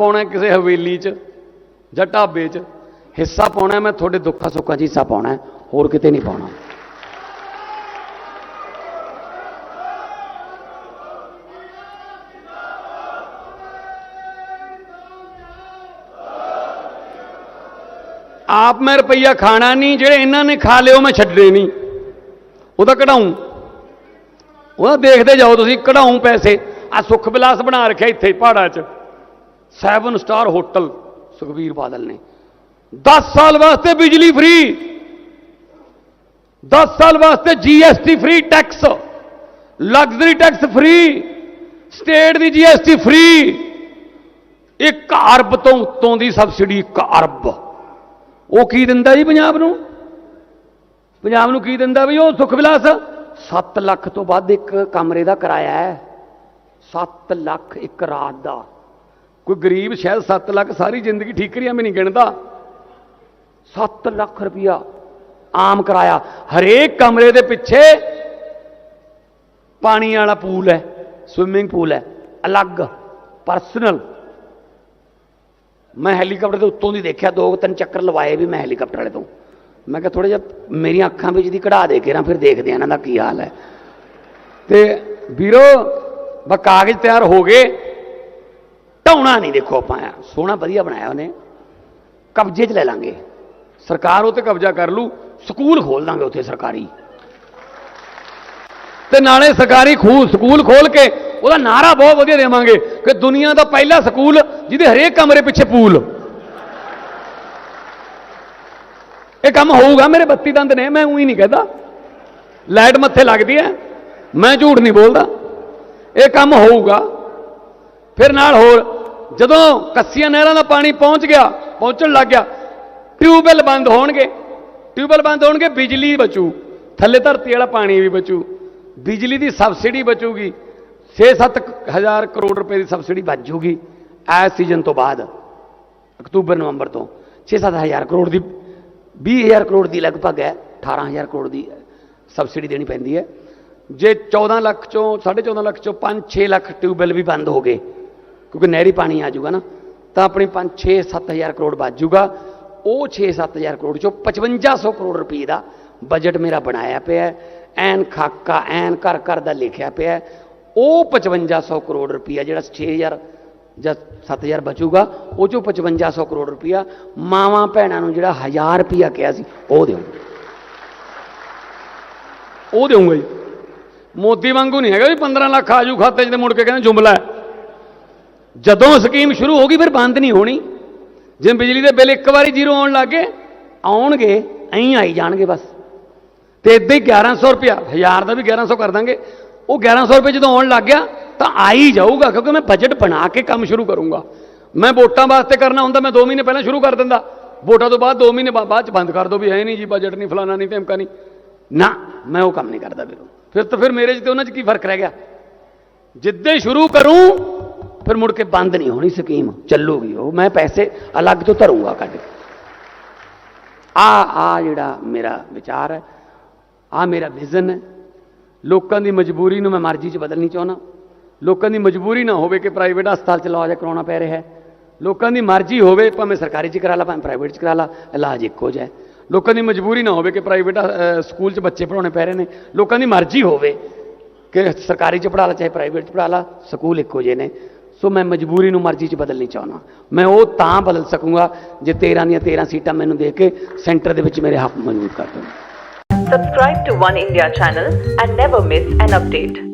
ਪਾਉਣਾ ਕਿਸੇ ਹਵੇਲੀ 'ਚ ਜਾਂ ਢਾਬੇ 'ਚ? ਹਿੱਸਾ ਪਾਉਣਾ ਮੈਂ ਤੁਹਾਡੇ ਦੁੱਖਾਂ ਸੁੱਖਾਂ 'ਚ ਹਿੱਸਾ ਪਾਉਣਾ ਹੋਰ ਕਿਤੇ ਨਹੀਂ ਪਾਉਣਾ। ਆਪ ਮੈਂ ਰੁਪਈਆ ਖਾਣਾ ਨਹੀਂ, ਜਿਹੜੇ ਇਹਨਾਂ ਨੇ ਖਾ ਲਿਓ ਮੈਂ ਛੱਡਣੇ ਨਹੀਂ। ਉਹਦਾ ਕਢਾਉਂ ਉਹਦਾ ਦੇਖਦੇ ਜਾਓ ਤੁਸੀਂ ਕਢਾਉਂ ਪੈਸੇ। ਆ ਸੁਖ ਵਿਲਾਸ ਬਣਾ ਰੱਖਿਆ ਇੱਥੇ, ਪਹਾੜਾਂ 'ਚ। 7 ਸਟਾਰ ਹੋਟਲ ਸੁਖਬੀਰ ਬਾਦਲ ਨੇ। 10 ਸਾਲ ਵਾਸਤੇ ਬਿਜਲੀ ਫ੍ਰੀ। 10 ਸਾਲ ਵਾਸਤੇ GST free tax. Luxury tax free. State ਦੀ ਜੀਐਸਟੀ ਫ੍ਰੀ। 1 ਅਰਬ ਤੋਂ ਉੱਤੋਂ ਦੀ ਸਬਸਿਡੀ 1 ਅਰਬ। ਉਹ ਕੀ ਦਿੰਦਾ ਜੀ ਪੰਜਾਬ ਨੂੰ? ਪੰਜਾਬ ਨੂੰ ਕੀ ਦਿੰਦਾ ਵੀ ਉਹ ਸੁਖ ਵਿਲਾਸ? 7 ਲੱਖ ਤੋਂ ਵੱਧ ਇੱਕ ਕਮਰੇ ਦਾ ਕਿਰਾਇਆ ਹੈ। 7 ਲੱਖ ਇੱਕ ਰਾਤ ਦਾ। ਕੋਈ ਗਰੀਬ ਸ਼ਾਇਦ 7 ਲੱਖ ਸਾਰੀ ਜ਼ਿੰਦਗੀ ਠੀਕਰੀਆਂ ਵੀ ਨਹੀਂ ਗਿਣਦਾ। 7 ਲੱਖ ਰੁਪਇਆ ਆਮ ਕਿਰਾਇਆ। ਹਰੇਕ ਕਮਰੇ ਦੇ ਪਿੱਛੇ ਪਾਣੀ ਵਾਲਾ ਪੂਲ ਹੈ ਸਵਿਮਿੰਗ ਪੂਲ ਹੈ, ਅਲੱਗ ਪਰਸਨਲ ਮੈਂ ਹੈਲੀਕਾਪਟਰ ਦੇ ਉੱਤੋਂ ਦੀ ਦੇਖਿਆ, ਦੋ ਤਿੰਨ ਚੱਕਰ ਲਵਾਏ ਵੀ ਮੈਂ ਹੈਲੀਕਾਪਟਰ ਵਾਲੇ ਤੋਂ। ਮੈਂ ਕਿਹਾ ਥੋੜਾ ਜਿਹਾ ਮੇਰੀਆਂ ਅੱਖਾਂ ਵਿੱਚ ਦੀ ਕਢਾ ਦੇ ਕੇ ਨਾ, ਫਿਰ ਦੇਖਦੇ ਆ ਇਹਨਾਂ ਦਾ ਕੀ ਹਾਲ ਹੈ। ਤੇ ਵੀਰੋ ਬਾ ਕਾਗਜ਼ ਤਿਆਰ ਹੋ ਗਏ। ਢਾਉਣਾ ਨਹੀਂ ਦੇਖੋ ਆਪਾਂ। ਆ ਸੋਹਣਾ ਵਧੀਆ ਬਣਾਇਆ ਉਹਨੇ। ਕਬਜ਼ੇ 'ਚ ਲੈ ਲਾਂਗੇ। ਸਰਕਾਰ ਉਹ ਤੇ ਕਬਜ਼ਾ ਕਰ ਲੂ, ਸਕੂਲ ਖੋਲ ਦਾਂਗੇ ਉੱਥੇ ਸਰਕਾਰੀ। ਤੇ ਨਾਲੇ ਸਰਕਾਰੀ ਖੂ, ਸਕੂਲ ਖੋਲ ਕੇ ਉਹਦਾ ਨਾਰਾ ਬਹੁਤ ਵਧੀਆ ਦੇਵਾਂਗੇ ਕਿ ਦੁਨੀਆ ਦਾ ਪਹਿਲਾ ਸਕੂਲ ਜਿਹਦੇ ਹਰੇਕ ਕਮਰੇ ਪਿੱਛੇ ਪੂਲ। ਇਹ ਕੰਮ ਹੋਊਗਾ ਮੇਰੇ 32 ਦੰਦ ਨੇ, ਮੈਂ ਉਹੀ ਨਹੀਂ ਕਹਿੰਦਾ। ਲਾਈਟ ਮੱਥੇ ਲੱਗਦੀ ਹੈ, ਮੈਂ ਝੂਠ ਨਹੀਂ ਬੋਲਦਾ। ਇਹ ਕੰਮ ਹੋਊਗਾ। ਫਿਰ ਨਾਲ ਹੋਰ ਜਦੋਂ ਕੱਸੀਆਂ ਨਹਿਰਾਂ ਦਾ ਪਾਣੀ ਪਹੁੰਚ ਗਿਆ, ਪਹੁੰਚਣ ਲੱਗ ਗਿਆ, ਟਿਊਬਵੈੱਲ ਬੰਦ ਹੋਣਗੇ। ਟਿਊਬਵੈੱਲ ਬੰਦ ਹੋਣਗੇ, ਬਿਜਲੀ ਬਚੂ, ਥੱਲੇ ਧਰਤੀ ਵਾਲਾ ਪਾਣੀ ਵੀ ਬਚੂ, ਬਿਜਲੀ ਦੀ ਸਬਸਿਡੀ ਬਚੂਗੀ 6-7 ਹਜ਼ਾਰ ਕਰੋੜ ਰੁਪਏ ਦੀ ਸਬਸਿਡੀ ਬਚ ਜੂਗੀ ਐਸ ਸੀਜ਼ਨ ਤੋਂ ਬਾਅਦ, ਅਕਤੂਬਰ, ਨਵੰਬਰ ਤੋਂ। 6-7 ਹਜ਼ਾਰ ਕਰੋੜ ਦੀ 20 ਹਜ਼ਾਰ ਕਰੋੜ ਦੀ ਲਗਭਗ ਹੈ 18 ਹਜ਼ਾਰ ਕਰੋੜ ਦੀ ਸਬਸਿਡੀ ਦੇਣੀ ਪੈਂਦੀ ਹੈ। ਜੇ 14 ਲੱਖ ਚੋਂ 14.5 ਲੱਖ ਚੋਂ 5-6 ਲੱਖ ਟਿਊਬਵੈੱਲ ਵੀ ਬੰਦ ਹੋ ਗਏ ਕਿਉਂਕਿ ਨਹਿਰੀ ਪਾਣੀ ਆ ਜਾਊਗਾ ਨਾ, ਤਾਂ ਆਪਣੀ 5-6-7 ਹਜ਼ਾਰ ਕਰੋੜ ਬਚ ਜੂਗਾ ਉਹ 6-7 ਹਜ਼ਾਰ ਕਰੋੜ ਚੋਂ 5500 ਕਰੋੜ ਰੁਪਏ ਦਾ ਬਜਟ ਮੇਰਾ ਬਣਾਇਆ ਪਿਆ ਐਨ ਖਾਕਾ, ਐਨ ਘਰ ਘਰ ਦਾ ਲਿਖਿਆ ਪਿਆ ਹੈ। ਉਹ 5500 ਕਰੋੜ ਰੁਪਇਆ ਜਿਹੜਾ 6000 ਜਾਂ 7000 ਬਚੂਗਾ, ਉਹ ਚੋਂ 5500 ਕਰੋੜ ਰੁਪਇਆ ਮਾਵਾਂ ਭੈਣਾਂ ਨੂੰ ਜਿਹੜਾ 1000 ਰੁਪਇਆ ਕਿਹਾ ਸੀ, ਉਹ ਦਿਓ ਉਹ ਦੇਵਾਂਗਾ ਜੀ। ਮੋਦੀ ਵਾਂਗੂ ਨਹੀਂ ਹੈਗਾ ਵੀ 15 ਲੱਖ ਆਜੂ ਖਾਤੇ 'ਚ ਤੇ ਮੁੜ ਕੇ ਕਹਿੰਦੇ ਜੁਮਲਾ ਹੈ। ਜਦੋਂ ਸਕੀਮ ਸ਼ੁਰੂ ਹੋ ਗਈ, ਫਿਰ ਬੰਦ ਨਹੀਂ ਹੋਣੀ। ਜੇ ਬਿਜਲੀ ਦੇ ਬਿੱਲ ਇੱਕ ਵਾਰੀ ਜ਼ੀਰੋ ਆਉਣ ਲੱਗੇ ਆਉਣਗੇ ਐਂ ਆਈ ਜਾਣਗੇ ਬਸ। ਤੇ ਇਦਾਂ ਹੀ 1100 ਰੁਪਿਆ ਹਜ਼ਾਰ ਦਾ ਵੀ 1100 ਕਰ ਦਾਂਗੇ। ਉਹ 1100 ਰੁਪਏ ਜਦੋਂ ਆਉਣ ਲੱਗ ਗਿਆ, ਤਾਂ ਆ ਹੀ ਜਾਊਗਾ, ਕਿਉਂਕਿ ਮੈਂ ਬਜਟ ਬਣਾ ਕੇ ਕੰਮ ਸ਼ੁਰੂ ਕਰੂੰਗਾ। ਮੈਂ ਵੋਟਾਂ ਵਾਸਤੇ ਕਰਨਾ ਹੁੰਦਾ, ਮੈਂ 2 ਮਹੀਨੇ ਪਹਿਲਾਂ ਸ਼ੁਰੂ ਕਰ ਦਿੰਦਾ। ਵੋਟਾਂ ਤੋਂ ਬਾਅਦ 2 ਮਹੀਨੇ ਬਾਅਦ ਚ ਬੰਦ ਕਰ ਦੋ ਵੀ ਹੈ ਨਹੀਂ ਜੀ ਬਜਟ ਨਹੀਂ ਫਲਾਣਾ ਨਹੀਂ, ਧਮਕਾ ਨਹੀਂ। ਨਾ, ਮੈਂ ਉਹ ਕੰਮ ਨਹੀਂ ਕਰਦਾ ਵੀਰੋ ਫਿਰ ਤਾਂ ਫਿਰ ਮੇਰੇ 'ਚ ਤੇ ਉਹਨਾਂ 'ਚ ਕੀ ਫ਼ਰਕ ਰਹਿ ਗਿਆ? ਜਿੱਦੇ ਸ਼ੁਰੂ ਕਰੂੰ ਫਿਰ ਮੁੜ ਕੇ ਬੰਦ ਨਹੀਂ ਹੋਣੀ ਸਕੀਮ, ਚੱਲੂਗੀ ਉਹ। ਮੈਂ ਪੈਸੇ ਅਲੱਗ ਤੋਂ ਧਰੂੰਗਾ ਕੱਢ ਕੇ। ਆ ਆ ਜਿਹੜਾ ਮੇਰਾ ਵਿਚਾਰ ਹੈ, ਆ ਮੇਰਾ ਵਿਜ਼ਨ ਹੈ। ਲੋਕਾਂ ਦੀ ਮਜਬੂਰੀ ਨੂੰ ਮੈਂ ਮਰਜ਼ੀ 'ਚ ਬਦਲਣੀ ਚਾਹੁੰਦਾ। ਲੋਕਾਂ ਦੀ ਮਜਬੂਰੀ ਨਾ ਹੋਵੇ ਕਿ ਪ੍ਰਾਈਵੇਟ ਹਸਪਤਾਲ ਚ ਇਲਾਜ ਕਰਾਉਣਾ ਪੈ ਰਿਹਾ ਹੈ। ਲੋਕਾਂ ਦੀ ਮਰਜ਼ੀ ਹੋਵੇ, ਭਾਵੇਂ ਸਰਕਾਰੀ 'ਚ ਕਰਾ ਲਾ, ਭਾਵੇਂ ਪ੍ਰਾਈਵੇਟ 'ਚ ਕਰਾ ਲਾ, ਇਲਾਜ ਇੱਕੋ ਜਿਹਾ ਹੈ। ਲੋਕਾਂ ਦੀ ਮਜਬੂਰੀ ਨਾ ਹੋਵੇ ਕਿ ਪ੍ਰਾਈਵੇਟ ਸਕੂਲ 'ਚ ਬੱਚੇ ਪੜਾਉਣੇ ਪੈ ਰਹੇ ਨੇ। ਲੋਕਾਂ ਦੀ ਮਰਜ਼ੀ ਹੋਵੇ ਕਿ ਸਰਕਾਰੀ 'ਚ ਪੜਾ ਲਾ, ਚਾਹੇ ਪ੍ਰਾਈਵੇਟ 'ਚ ਪੜਾ ਲਾ, ਸਕੂਲ ਇੱਕੋ ਜਿਹੇ ਨੇ। ਸੋ ਮੈਂ ਮਜਬੂਰੀ ਨੂੰ ਮਰਜ਼ੀ 'ਚ ਬਦਲਣੀ ਚਾਹੁੰਦਾ ਮੈਂ ਉਹ ਤਾਂ ਬਦਲ ਸਕੂੰਗਾ ਜੇ 13 ਦੀਆਂ 13 ਸੀਟਾਂ ਮੈਨੂੰ ਦੇ ਕੇ ਸੈਂਟਰ ਦੇ ਵਿੱਚ ਮੇਰੇ ਹੱਕ ਮਜ਼ਬੂਤ ਕਰ ਦੇਣ Subscribe to One India channel and never miss an update.